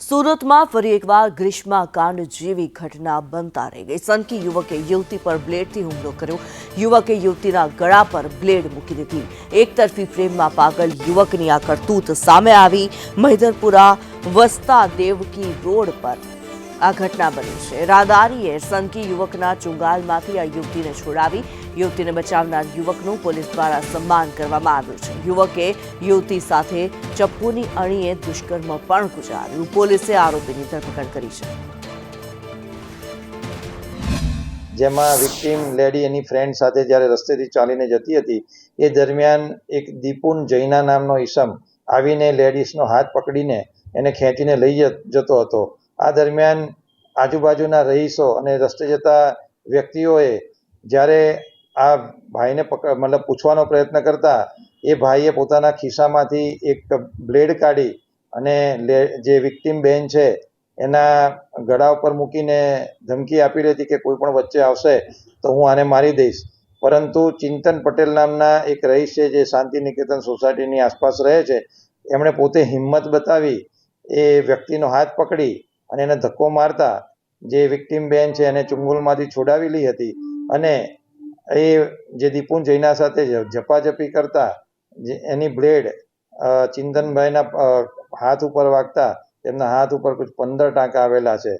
સુરતમાં ફરી એકવાર ગ્રીષ્માકાંડ જેવી ઘટના બનતા રહી ગઈ. સનકી યુવકે યુવતી પર બ્લેડથી હુમલો કર્યો. યુવકે યુવતીના ગળા પર બ્લેડ મૂકી દીધી. એકતરફી પ્રેમમાં પાગલ યુવકની આ કરતૂત સામે આવી. મહિધરપુરા વસ્તા દેવકી રોડ પર આ ઘટના બની છે. રાદારીએ સંકી યુવકના ચુંગાલમાંથી આ યુવતીને છોડાવી, યુવતીને બચાવનાર યુવકનું પોલીસ દ્વારા સન્માન કરવામાં આવ્યું છે. યુવકે યુવતી સાથે ચપ્પુની અણીએ દુષ્કર્મ પણ ગુજાર્યું. પોલીસે આરોપીની ધરપકડ કરી છે. જેમાં વિક્ટીમ લેડી એની ફ્રેન્ડ સાથે જ્યારે રસ્તેથી ચાલીને જતી હતી, એ દરમિયાન એક દીપુન જૈના નામનો ઈસમ આવીને લેડીઝનો હાથ પકડીને એને ખેંચીને લઈ જતો હતો. આ દરમિયાન આજુબાજુના રહીશો અને રસ્તે જતા વ્યક્તિઓએ જ્યારે આ ભાઈને મતલબ પૂછવાનો પ્રયત્ન કરતા, એ ભાઈએ પોતાના ખિસ્સામાંથી એક બ્લેડ કાઢી અને લે, જે વિક્ટીમ બેન છે, એના ગળા ઉપર મૂકીને ધમકી આપી રહી હતી કે કોઈ પણ વચ્ચે આવશે તો હું આને મારી દઈશ. પરંતુ ચિંતન પટેલ નામના એક રહીશ છે જે શાંતિ નિકેતન સોસાયટીની આસપાસ રહે છે, એમણે પોતે હિંમત બતાવી, એ વ્યક્તિનો હાથ પકડી અને એને ધક્કો મારતા જે વિક્ટીમ બેન છે એને ચુંગલમાંથી છોડાવી લઈ હતી. અને એ જે દીપુન જૈના સાથે ઝપાઝપી કરતા, જે એની બ્લેડ ચિંતનભાઈના હાથ ઉપર વાગતા, તેમના હાથ ઉપર કુછ પંદર ટાંકા આવેલા છે.